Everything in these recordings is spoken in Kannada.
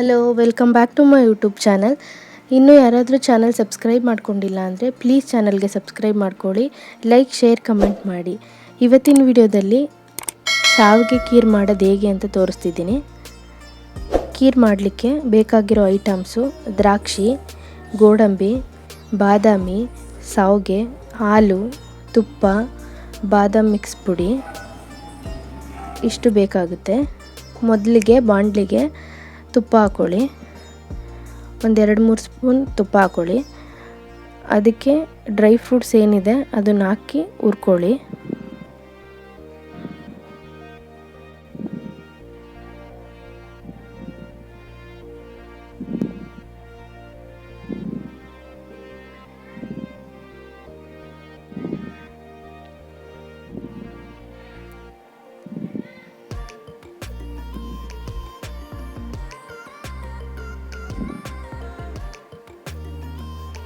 Hello welcome back to my YouTube channel ಇನ್ನೂ ಯಾರಾದರೂ ಚಾನಲ್ ಸಬ್ಸ್ಕ್ರೈಬ್ ಮಾಡ್ಕೊಂಡಿಲ್ಲ ಅಂದರೆ ಪ್ಲೀಸ್ ಚಾನಲ್ಗೆ ಸಬ್ಸ್ಕ್ರೈಬ್ ಮಾಡ್ಕೊಳ್ಳಿ ಲೈಕ್ ಶೇರ್ ಕಮೆಂಟ್ ಮಾಡಿ. ಇವತ್ತಿನ ವಿಡಿಯೋದಲ್ಲಿ ಶಾವಿಗೆ ಕೀರ್ ಮಾಡೋದು ಹೇಗೆ ಅಂತ ತೋರಿಸ್ತಿದ್ದೀನಿ. ಕೀರ್ ಮಾಡಲಿಕ್ಕೆ ಬೇಕಾಗಿರೋ ಐಟಮ್ಸು ದ್ರಾಕ್ಷಿ, ಗೋಡಂಬಿ, ಬಾದಾಮಿ, ಸಾವಿಗೆ, ಹಾಲು, ತುಪ್ಪ, ಬಾದಾಮ್ ಮಿಕ್ಸ್ ಪುಡಿ ಇಷ್ಟು ಬೇಕಾಗುತ್ತೆ. ಮೊದಲಿಗೆ ಬಾಣಲಿಗೆ ತುಪ್ಪ ಹಾಕ್ಕೊಳ್ಳಿ ಒಂದೆರಡು ಮೂರು ಸ್ಪೂನ್ ತುಪ್ಪ ಹಾಕ್ಕೊಳ್ಳಿ ಅದಕ್ಕೆ ಡ್ರೈ ಫ್ರೂಟ್ಸ್ ಏನಿದೆ ಅದನ್ನು ಹಾಕಿ ಹುರ್ಕೊಳ್ಳಿ.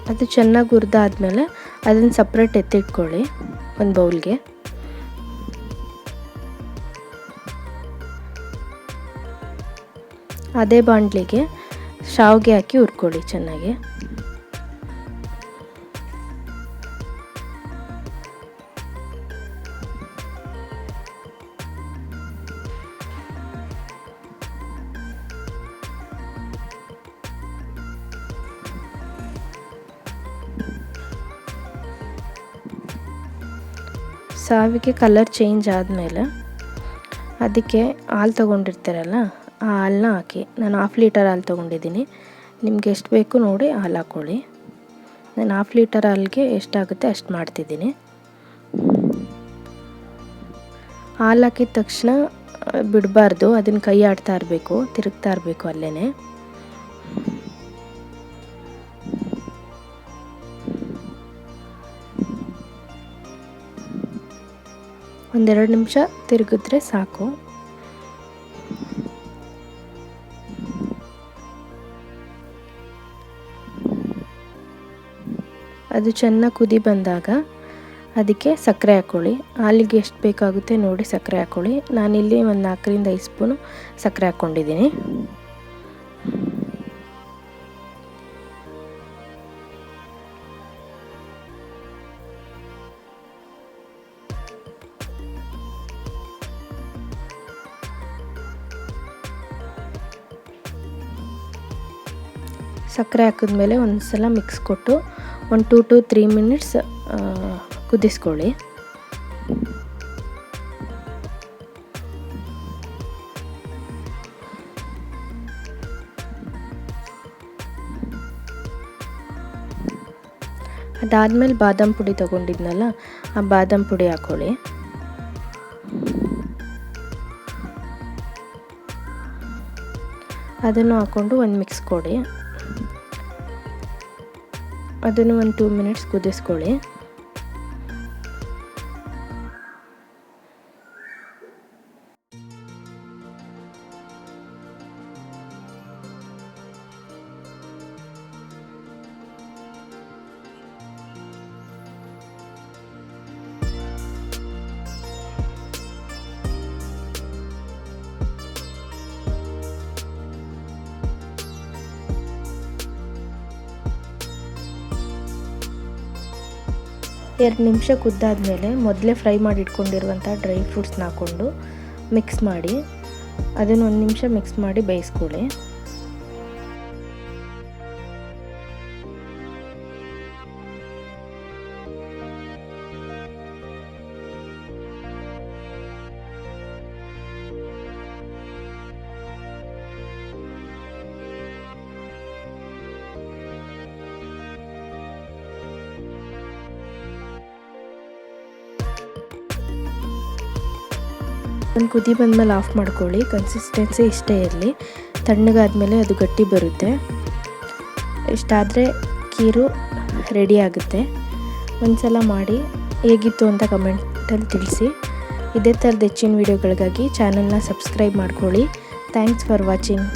ಅದು ಚೆನ್ನಾಗಿ ಹುರಿದಾದ್ಮೇಲೆ ಅದನ್ನು ಸಪ್ರೇಟ್ ಎತ್ತಿಟ್ಕೊಳ್ಳಿ ಒಂದು ಬೌಲ್ಗೆ ಅದೇ ಬಾಂಡ್ಲಿಗೆ ಶಾವಿಗೆ ಹಾಕಿ ಹುರ್ಕೊಳ್ಳಿ ಚೆನ್ನಾಗಿ. ಸಾವಿಗೆ ಕಲರ್ ಚೇಂಜ್ ಆದಮೇಲೆ ಅದಕ್ಕೆ ಹಾಲು ತೊಗೊಂಡಿರ್ತಾರಲ್ಲ, ಆ ಹಾಲನ್ನ ಹಾಕಿ. ನಾನು ಹಾಫ್ ಲೀಟರ್ ಹಾಲು ತೊಗೊಂಡಿದ್ದೀನಿ. ನಿಮ್ಗೆ ಎಷ್ಟು ಬೇಕು ನೋಡಿ ಹಾಲು ಹಾಕ್ಕೊಳ್ಳಿ ನಾನು ಹಾಫ್ ಲೀಟರ್ ಹಾಲಿಗೆ ಎಷ್ಟಾಗುತ್ತೆ ಅಷ್ಟು ಮಾಡ್ತಿದ್ದೀನಿ. ಹಾಲು ಹಾಕಿದ ತಕ್ಷಣ ಬಿಡಬಾರ್ದು. ಅದನ್ನು ಕೈ ಆಡ್ತಾ ಇರಬೇಕು, ತಿರುಗ್ತಾ ಇರಬೇಕು ಅಲ್ಲೇ ಒಂದೆರಡು ನಿಮಿಷ ತಿರುಗಿದ್ರೆ ಸಾಕು. ಅದು ಚೆನ್ನಾಗಿ ಕುದಿ ಬಂದಾಗ ಅದಕ್ಕೆ ಸಕ್ಕರೆ ಹಾಕ್ಕೊಳ್ಳಿ ಹಾಲಿಗೆ ಎಷ್ಟು ಬೇಕಾಗುತ್ತೆ ನೋಡಿ ಸಕ್ಕರೆ ಹಾಕ್ಕೊಳ್ಳಿ ನಾನಿಲ್ಲಿ ಒಂದು ನಾಲ್ಕರಿಂದ ಐದು ಸ್ಪೂನು ಸಕ್ಕರೆ ಹಾಕ್ಕೊಂಡಿದ್ದೀನಿ. ಸಕ್ಕರೆ ಹಾಕಿದ್ಮೇಲೆ ಒಂದು ಸಲ ಮಿಕ್ಸ್ ಕೊಟ್ಟು ಒಂದು ಟೂ ಟು ತ್ರೀ ಮಿನಿಟ್ಸ್ ಕುದಿಸ್ಕೊಳ್ಳಿ. ಅದಾದಮೇಲೆ ಬಾದಾಮ್ ಪುಡಿ ತೊಗೊಂಡಿದ್ನಲ್ಲ, ಆ ಬಾದಾಮ್ ಪುಡಿ ಹಾಕ್ಕೊಳ್ಳಿ ಅದನ್ನು ಹಾಕ್ಕೊಂಡು ಒಂದು ಮಿಕ್ಸ್ ಕೊಡಿ. ಅದನ್ನು ಒಂದು ಟೂ ಮಿನಿಟ್ಸ್ ಕುದಿಸ್ಕೊಳ್ಳಿ. ಎರಡು ನಿಮಿಷ ಕುದ್ದಾದಮೇಲೆ ಮೊದಲೇ ಫ್ರೈ ಮಾಡಿ ಇಟ್ಕೊಂಡಿರುವಂಥ ಡ್ರೈ ಫ್ರೂಟ್ಸ್ನ ಹಾಕ್ಕೊಂಡು ಮಿಕ್ಸ್ ಮಾಡಿ ಅದನ್ನು ಒಂದು ನಿಮಿಷ ಮಿಕ್ಸ್ ಮಾಡಿ ಬೇಯಿಸ್ಕೊಳ್ಳಿ. ಒಂದು ಕುದಿ ಬಂದಮೇಲೆ ಆಫ್ ಮಾಡ್ಕೊಳ್ಳಿ ಕನ್ಸಿಸ್ಟೆನ್ಸಿ ಇಷ್ಟೇ ಇರಲಿ. ತಣ್ಣಗಾದಮೇಲೆ ಅದು ಗಟ್ಟಿ ಬರುತ್ತೆ. ಇಷ್ಟಾದರೆ ಕೀರು ರೆಡಿ ಆಗುತ್ತೆ. ಒಂದು ಸಲ ಮಾಡಿ ಹೇಗಿತ್ತು ಅಂತ ಕಮೆಂಟಲ್ಲಿ ತಿಳಿಸಿ. ಇದೇ ಥರದ ಹೆಚ್ಚಿನ ವೀಡಿಯೋಗಳಿಗಾಗಿ ಚಾನಲ್ನ ಸಬ್ಸ್ಕ್ರೈಬ್ ಮಾಡ್ಕೊಳ್ಳಿ. Thanks for watching